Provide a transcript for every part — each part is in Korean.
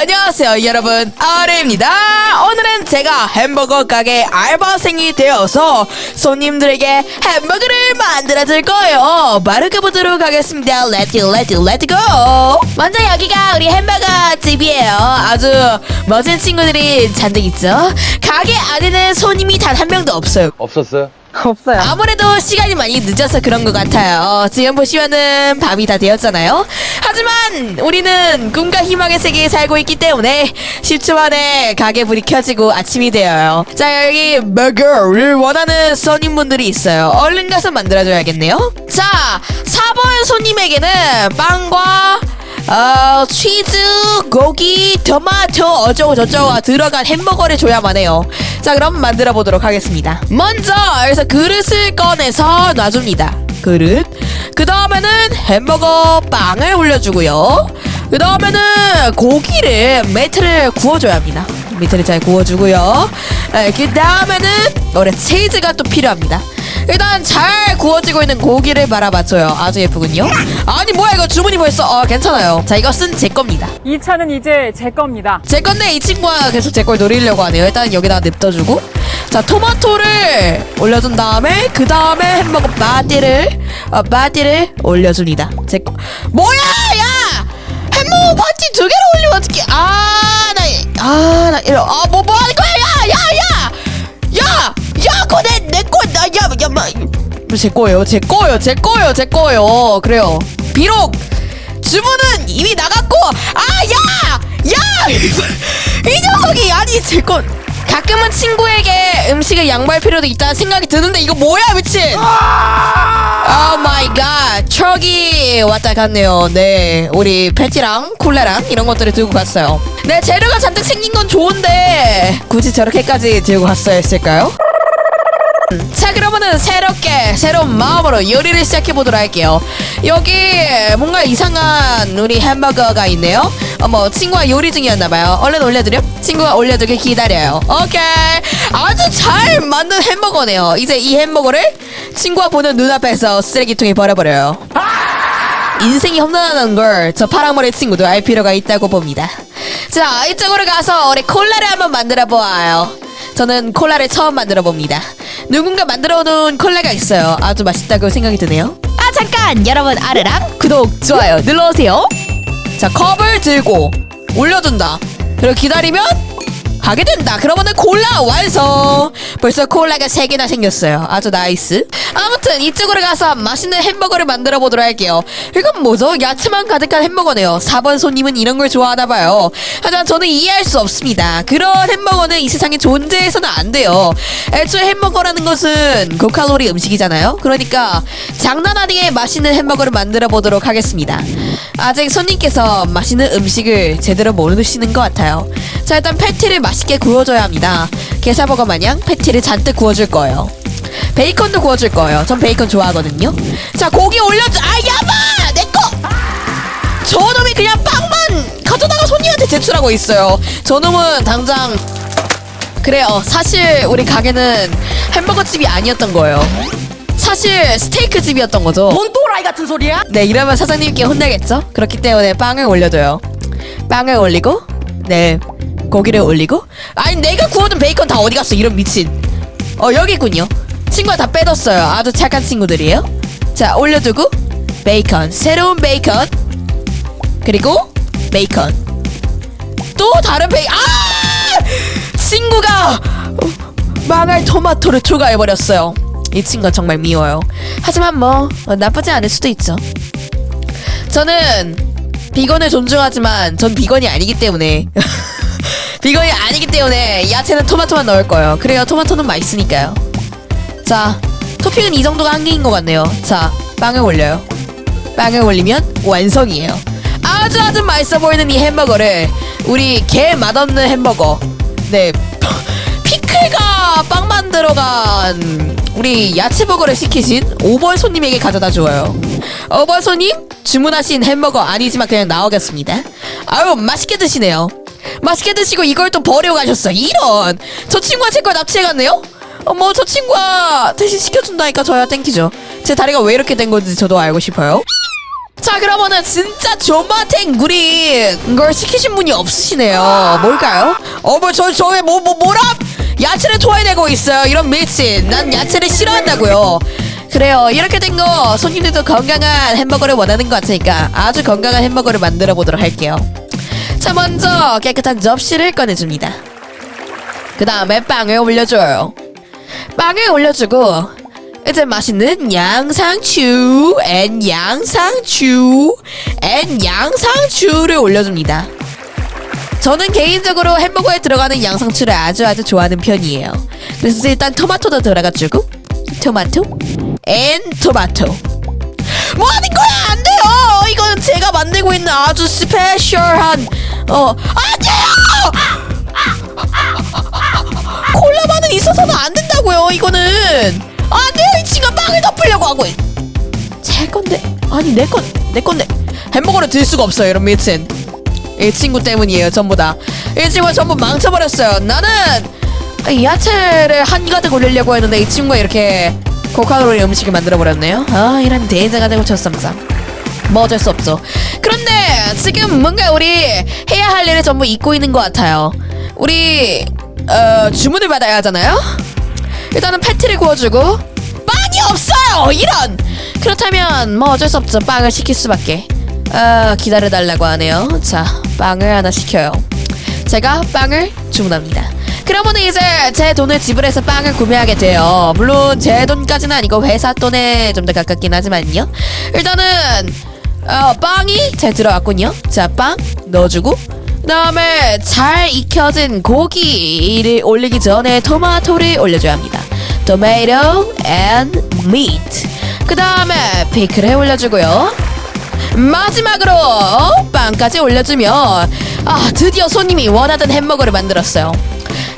안녕하세요 여러분. 아르입니다. 오늘은 제가 햄버거 가게 알바생이 되어서 손님들에게 햄버거를 만들어 줄 거예요. 가보도록 하겠습니다. 렛츠 렛츠 렛츠 고 먼저 여기가 우리 햄버거 집이에요. 아주 멋진 친구들이 잔뜩 있죠? 가게 안에는 손님이 단 한 명도 없어요. 없었어요? 없어요. 아무래도 시간이 많이 늦어서 그런 것 같아요. 지금 보시면은 밤이 다 되었잖아요. 하지만 우리는 꿈과 희망의 세계에 살고 있기 때문에 10초 만에 가게 불이 켜지고 아침이 되어요. 자, 여기 버거를 원하는 손님분들이 있어요. 얼른 가서 만들어줘야겠네요. 자, 4번 손님에게는 빵과 어, 치즈, 고기, 토마토 어쩌고 저쩌고 들어간 햄버거를 줘야만 해요. 자, 그럼 만들어 보도록 하겠습니다. 먼저 여기서 그릇을 꺼내서 놔줍니다. 그릇. 그 다음에는 햄버거 빵을 올려주고요. 그 다음에는 고기를 매트를 구워줘야 합니다. 매트를 잘 구워주고요. 그 다음에는 우리 치즈가 또 필요합니다. 일단 잘 구워지고 있는 고기를 바라봐줘요. 아주 예쁘군요. 아니 뭐야 이거 주문이 벌써 어 괜찮아요. 자 이것은 제 겁니다. 이 차는 이제 제 겁니다. 제 건데 이 친구가 계속 제 걸 노리려고 하네요. 일단 여기다가 냅둬주고 자 토마토를 올려준 다음에 그 다음에 햄버거 바디를 어, 바디를 올려줍니다. 제 거. 뭐야 야 햄버거 바디 두 개를 올리면 어떡해 아나아나 이러 아뭐 뭐 하는 거야 야야 야 야! 야! 그거 내, 내 거, 나, 야, 야, 마, 제 거예요, 제 거예요, 제 거예요, 제 거예요. 그래요. 비록, 주문은 이미 나갔고, 아, 야! 야! 이 녀석이, 아니, 제 거. 가끔은 친구에게 음식을 양보할 필요도 있다는 생각이 드는데, 이거 뭐야, 미친! 오 마이 갓. 트럭이 왔다 갔네요. 네. 우리 패티랑 콜라랑 이런 것들을 들고 갔어요. 네, 재료가 잔뜩 생긴 건 좋은데, 굳이 저렇게까지 들고 갔어야 했을까요? 자 그러면은 새롭게 새로운 마음으로 요리를 시작해 보도록 할게요. 여기 뭔가 이상한 우리 햄버거가 있네요. 어머 친구가 요리 중이었나봐요. 얼른 올려드려. 친구가 올려두길 기다려요. 오케이. 아주 잘 만든 햄버거네요. 이제 이 햄버거를 친구가 보는 눈앞에서 쓰레기통에 버려버려요. 인생이 험난하다는 걸 저 파랑머리 친구도 알 필요가 있다고 봅니다. 자, 이쪽으로 가서 우리 콜라를 한번 만들어 보아요. 저는 콜라를 처음 만들어 봅니다. 누군가 만들어 놓은 콜라가 있어요. 아주 맛있다고 생각이 드네요. 아, 잠깐! 여러분, 아르랑 구독, 좋아요 눌러주세요. 자, 컵을 들고 올려준다. 그리고 기다리면 하게 된다. 그러면은 콜라 완성. 벌써 콜라가 세 개나 생겼어요. 아주 나이스. 아무튼 이쪽으로 가서 맛있는 햄버거를 만들어 보도록 할게요. 이건 뭐죠? 야채만 가득한 햄버거네요. 4번 손님은 이런 걸 좋아하나 봐요. 하지만 저는 이해할 수 없습니다. 그런 햄버거는 이 세상에 존재해서는 안 돼요. 애초에 햄버거라는 것은 고칼로리 음식이잖아요. 그러니까 장난 아니게 맛있는 햄버거를 만들어 보도록 하겠습니다. 아직 손님께서 맛있는 음식을 제대로 모르시는 것 같아요. 자 일단 패티를 맛있게 구워줘야 합니다. 게사버거 마냥 패티를 잔뜩 구워줄 거예요. 베이컨도 구워줄 거예요. 전 베이컨 좋아하거든요. 자 고기 올려줘. 아 야마 내 거. 저놈이 그냥 빵만 가져다가 손님한테 제출하고 있어요. 저놈은 당장 그래요. 사실 우리 가게는 햄버거 집이 아니었던 거예요. 사실 스테이크 집이었던 거죠. 뭔 또라이 같은 소리야? 네, 이러면 사장님께 혼나겠죠? 그렇기 때문에 빵을 올려줘요. 빵을 올리고, 네, 고기를 올리고. 아니, 내가 구워둔 베이컨 다 어디 갔어? 이런 미친. 어, 여기 있군요. 친구가 다 빼뒀어요. 아주 착한 친구들이에요. 자, 올려두고, 베이컨. 새로운 베이컨. 그리고, 베이컨. 또 다른 베이, 아! 친구가 망할 토마토를 추가해버렸어요. 이 친구가 정말 미워요. 하지만 뭐 어, 나쁘지 않을 수도 있죠. 저는 비건을 존중하지만 전 비건이 아니기 때문에 비건이 아니기 때문에 야채는 토마토만 넣을 거예요. 그래요, 토마토는 맛있으니까요. 자, 토핑은 이 정도가 한계인 것 같네요. 자, 빵을 올려요. 빵을 올리면 완성이에요. 아주 아주 맛있어 보이는 이 햄버거를 우리 개 맛없는 햄버거. 네. 피클과 빵 만 들어간 우리 야채버거를 시키신 5번 손님에게 가져다 줘요. 5번 손님 주문하신 햄버거 아니지만 그냥 나오겠습니다. 아유 맛있게 드시네요. 맛있게 드시고 이걸 또 버리고 가셨어. 이런 저 친구가 제 걸 납치해갔네요. 어머 저 친구가 대신 시켜준다니까 저야 땡기죠. 제 다리가 왜 이렇게 된 건지 저도 알고 싶어요. 자 그러면은 진짜 존맛탱 그린 걸 시키신 분이 없으시네요. 뭘까요? 어뭐저 저의 뭐 뭐 뭐라 야채를 토해내고 있어요. 이런 미친 난 야채를 싫어한다고요. 그래요. 이렇게 된 거 손님들도 건강한 햄버거를 원하는 것 같으니까 아주 건강한 햄버거를 만들어 보도록 할게요. 자 먼저 깨끗한 접시를 꺼내줍니다. 그 다음에 빵을 올려줘요. 빵을 올려주고 이제 맛있는 양상추 앤 양상추 앤 양상추를 올려줍니다. 저는 개인적으로 햄버거에 들어가는 양상추를 아주 아주 좋아하는 편이에요. 그래서 일단 토마토도 들어가주고 토마토 앤 토마토. 뭐 하는 거야? 안 돼요! 이건 제가 만들고 있는 아주 스페셜한 어 안돼요! 콜라만은 있어서는 안 된다고요 이거는 안 돼요 이 친구가 빵을 덮으려고 하고 있- 제 건데. 아니 내 건 내 건데. 햄버거를 들 수가 없어요 이런 미친. 이 친구 때문이에요 전부 다이 친구가 전부 망쳐버렸어요. 나는 야채를 한가득 올리려고 했는데 이 친구가 이렇게 고칼로리 음식을 만들어버렸네요. 아 이런 대자가 되고 쳤sam쌈 뭐 어쩔 수 없죠. 그런데 지금 뭔가 우리 해야 할 일을 전부 잊고 있는 것 같아요. 우리 어, 주문을 받아야 하잖아요. 일단은 패티를 구워주고 빵이 없어요. 이런. 그렇다면 뭐 어쩔 수 없죠. 빵을 시킬 수밖에. 아 기다려달라고 하네요. 자 빵을 하나 시켜요. 제가 빵을 주문합니다. 그러면 이제 제 돈을 지불해서 빵을 구매하게 돼요. 물론 제 돈까지는 아니고 회사 돈에 좀 더 가깝긴 하지만요. 일단은 어, 빵이 잘 들어갔군요. 자, 빵 넣어주고 그다음에 잘 익혀진 고기를 올리기 전에 토마토를 올려줘야 합니다. 토마토 and meat. 그 다음에 피클을 올려주고요. 마지막으로 빵까지 올려주면 아 드디어 손님이 원하던 햄버거를 만들었어요.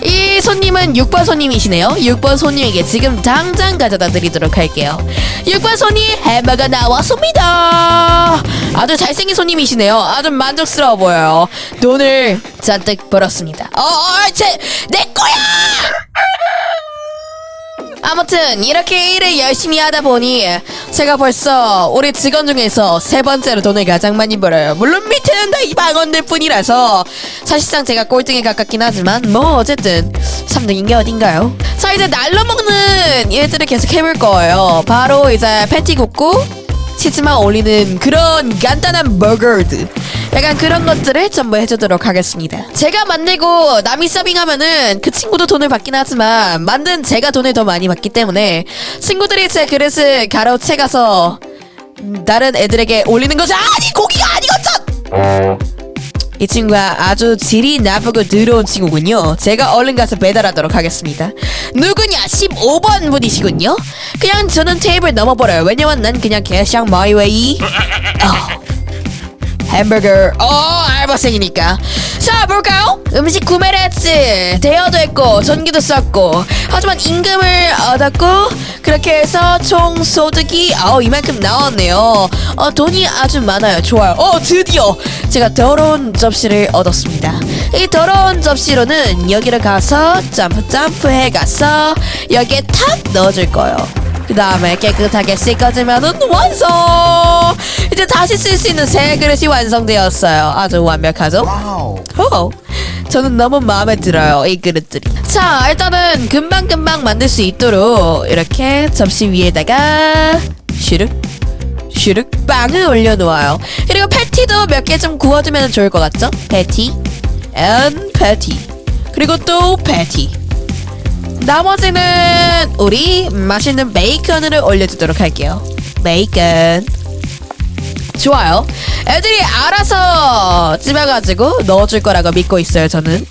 이 손님은 6번 손님이시네요. 6번 손님에게 지금 당장 가져다 드리도록 할게요. 6번 손님 햄버거 나왔습니다. 아주 잘생긴 손님이시네요. 아주 만족스러워 보여요. 돈을 잔뜩 벌었습니다. 어, 어, 제, 내 거야! 아무튼 이렇게 일을 열심히 하다 보니 제가 벌써 우리 직원 중에서 세 번째로 돈을 가장 많이 벌어요. 물론 밑에는 다 이 방언들 뿐이라서 사실상 제가 꼴등에 가깝긴 하지만 뭐 어쨌든 3등인 게 어딘가요? 자 이제 날로 먹는 일들을 계속 해볼 거예요. 바로 이제 패티 굽고 치즈만 올리는 그런 간단한 버거드 약간 그런 것들을 전부 해주도록 하겠습니다 제가 만들고 남이 서빙하면은 그 친구도 돈을 받긴 하지만 만든 제가 돈을 더 많이 받기 때문에 친구들이 제 그릇을 가로채 가서 음, 다른 애들에게 올리는 것이 아니 고기가 아니거든 이 친구가 아주 질이 나쁘고 더러운 친구군요. 제가 얼른 가서 배달하도록 하겠습니다. 누구냐? 15번 분이시군요. 그냥 저는 테이블 넘어버려요. 왜냐면 난 그냥 개샹 마이웨이. 어. 햄버거. 어, 알바생이니까. 자, 볼까요? 음식 구매를 했지. 대여도 했고, 전기도 썼고. 하지만 임금을 얻었고, 그렇게 해서 총 소득이, 어, 이만큼 나왔네요. 어, 돈이 아주 많아요. 좋아요. 어, 드디어 제가 더러운 접시를 얻었습니다. 이 더러운 접시로는 여기를 가서 점프 점프 해 가서 여기에 탁 넣어줄 거예요. 그 다음에 깨끗하게 씻어주면은 완성! 이제 다시 쓸 수 있는 새 그릇이 완성되었어요. 아주 완벽하죠? 호! 저는 너무 마음에 들어요, 이 그릇들이. 자, 일단은 금방금방 만들 수 있도록 이렇게 접시 위에다가 슈륵, 슈륵 빵을 올려놓아요. 그리고 패티도 몇 개 좀 구워주면 좋을 것 같죠? 패티, 앤 패티. 그리고 또 패티. 나머지는 우리 맛있는 베이컨을 올려주도록 할게요. 베이컨. 좋아요. 애들이 알아서 집어가지고 넣어줄 거라고 믿고 있어요, 저는.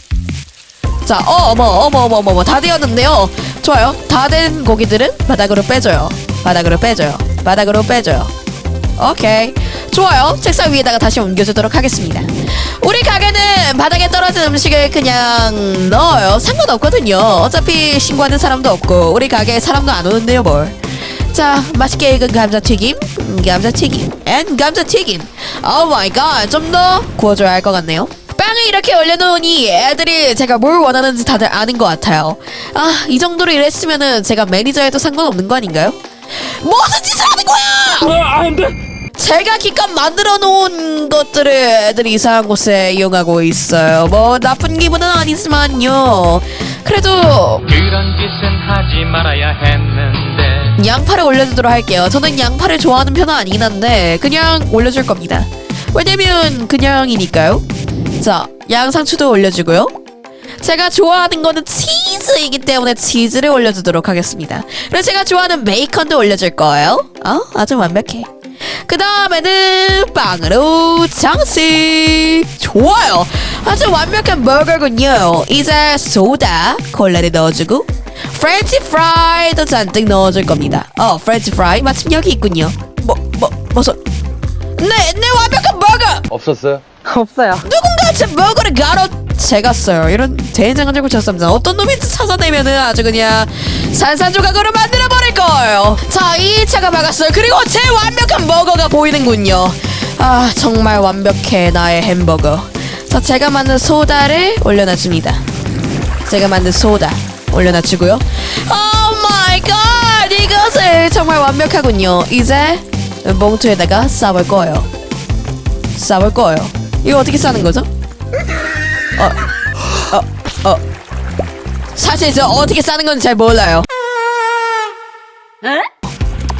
자, 어, 어머, 어머, 어머, 어머, 다 되었는데요. 좋아요. 다 된 고기들은 바닥으로 빼줘요. 바닥으로 빼줘요. 바닥으로 빼줘요. 오케이. 좋아요. 책상 위에다가 다시 옮겨주도록 하겠습니다. 우리 가게 는 바닥에 떨어진 음식을 그냥 넣어요. 상관없거든요. 어차피 신고하는 사람도 없고, 우리 가게에 사람도 안 오는데요, 뭘. 자, 맛있게 익은 감자튀김, 음, 감자튀김, 앤 감자튀김. 오 마이 갓, 좀 더 구워줘야 할 것 같네요. 빵을 이렇게 올려놓으니 애들이 제가 뭘 원하는지 다들 아는 것 같아요. 아, 이 정도로 일했으면은 제가 매니저해도 상관없는 거 아닌가요? 무슨 짓을 하는 거야! 아, 안 돼! 제가 기껏 만들어 놓은 것들을 애들이 이상한 곳에 이용하고 있어요. 뭐 나쁜 기분은 아니지만요. 그래도 그런 짓은 하지 말아야 했는데 양파를 올려주도록 할게요. 저는 양파를 좋아하는 편은 아니긴 한데 그냥 올려줄 겁니다. 왜냐면 그냥이니까요. 자, 양상추도 올려주고요. 제가 좋아하는 거는 치즈이기 때문에 치즈를 올려주도록 하겠습니다. 그리고 제가 좋아하는 베이컨도 올려줄 거예요. 어, 아주 완벽해. 그 다음에는 빵으로 장식. 좋아요. 아주 완벽한 버거군요. 이제 소다, 콜라를 넣어주고 프렌치 프라이도 잔뜩 넣어줄 겁니다. 어, 프렌치 프라이 마침 여기 있군요. 뭐, 뭐, 뭐서? 네, 네 완벽한 버거. 없었어요? 없어요. 누군가 제 버거를 가로 채갔어요. 이런 대장한 적을 쳤습니다. 어떤 놈인지 찾아내면은 아주 그냥 산산조각으로 만들어 버릴 거예요. 자, 2차가 막았어요. 그리고 제 완벽한 버거가 보이는군요. 아, 정말 완벽해 나의 햄버거. 자, 제가 만든 소다를 올려놔줍니다. 제가 만든 소다 올려놔주고요. 오 마이 갓! 이것을 정말 완벽하군요. 이제 봉투에다가 싸볼 거예요. 싸볼 거예요. 이거 어떻게 싸는 거죠? 어, 어, 어. 사실 저 어떻게 싸는 건지 잘 몰라요.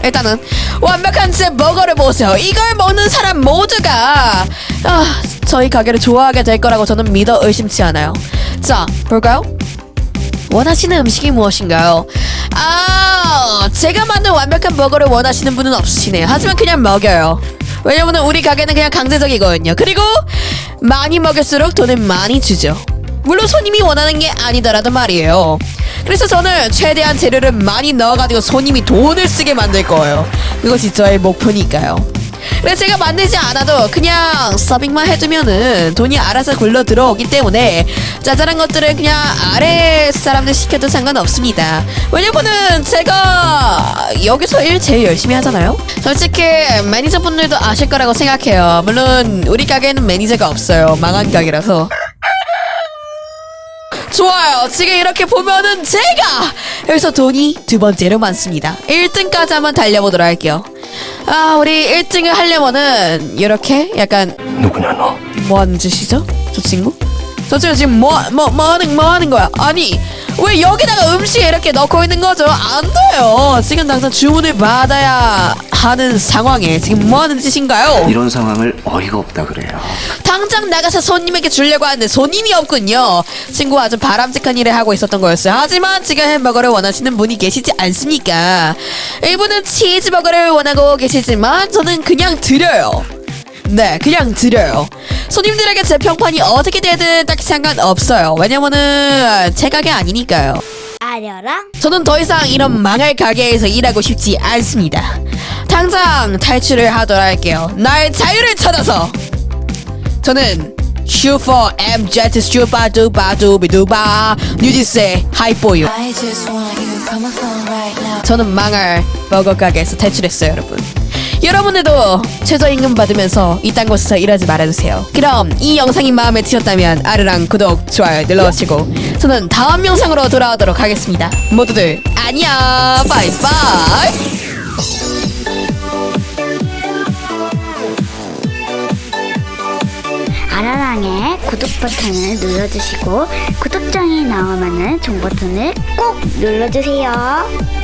일단은 완벽한 제 버거를 보세요. 이걸 먹는 사람 모두가 아, 저희 가게를 좋아하게 될 거라고 저는 믿어 의심치 않아요. 자, 볼까요? 원하시는 음식이 무엇인가요? 아, 제가 만든 완벽한 버거를 원하시는 분은 없으시네요. 하지만 그냥 먹여요. 왜냐면 우리 가게는 그냥 강제적이거든요. 그리고 많이 먹일수록 돈을 많이 주죠. 물론 손님이 원하는 게 아니더라도 말이에요. 그래서 저는 최대한 재료를 많이 넣어가지고 손님이 돈을 쓰게 만들 거예요. 그것이 저의 목표니까요. 그래서 제가 만들지 않아도 그냥 서빙만 해두면은 돈이 알아서 굴러 들어오기 때문에 짜잘한 것들은 그냥 아래 사람들 시켜도 상관없습니다. 왜냐면은 제가 여기서 일 제일 열심히 하잖아요. 솔직히 매니저분들도 아실 거라고 생각해요. 물론 우리 가게는 매니저가 없어요. 망한 가게라서. 좋아요. 지금 이렇게 보면은 제가 여기서 돈이 두 번째로 많습니다. 1등까지 한번 달려보도록 할게요. 아, 우리 1등을 하려면은 이렇게 약간 누구냐 너? 뭐 하는 짓이죠? 저 친구? 저 친구 지금 뭐, 뭐, 뭐 하는, 뭐 하는 거야? 아니, 왜 여기다가 음식 이렇게 넣고 있는 거죠? 안 돼요. 지금 당장 주문을 받아야 하는 상황에 지금 뭐 하는 짓인가요? 이런 상황을 어이가 없다 그래요. 당장 나가서 손님에게 주려고 하는데 손님이 없군요. 친구가 아주 바람직한 일을 하고 있었던 거였어요. 하지만 지금 햄버거를 원하시는 분이 계시지 않습니까? 일부는 치즈버거를 원하고 계시지만 저는 그냥 드려요. 네, 그냥 드려요. 손님들에게 제 평판이 어떻게 되든 딱히 상관없어요. 왜냐면은 제 가게 아니니까요. 아려랑 저는 더 이상 이런 망할 가게에서 일하고 싶지 않습니다. 당장 탈출을 하도록 할게요. 나의 자유를 찾아서. 저는 슈퍼 MZ 슈파두바두비두바 뉴지스의 하이보유. I just want you from my phone right now. 저는 망할 버거 가게에서 탈출했어요, 여러분. 여러분들도 최저임금 받으면서 이딴 곳에서 일하지 말아주세요. 그럼 이 영상이 마음에 드셨다면 아르랑 구독, 좋아요 눌러주시고 저는 다음 영상으로 돌아오도록 하겠습니다. 모두들 안녕, 바이바이. 아라랑의 구독 버튼을 눌러주시고 구독장이 나오면은 종 버튼을 꼭 눌러주세요.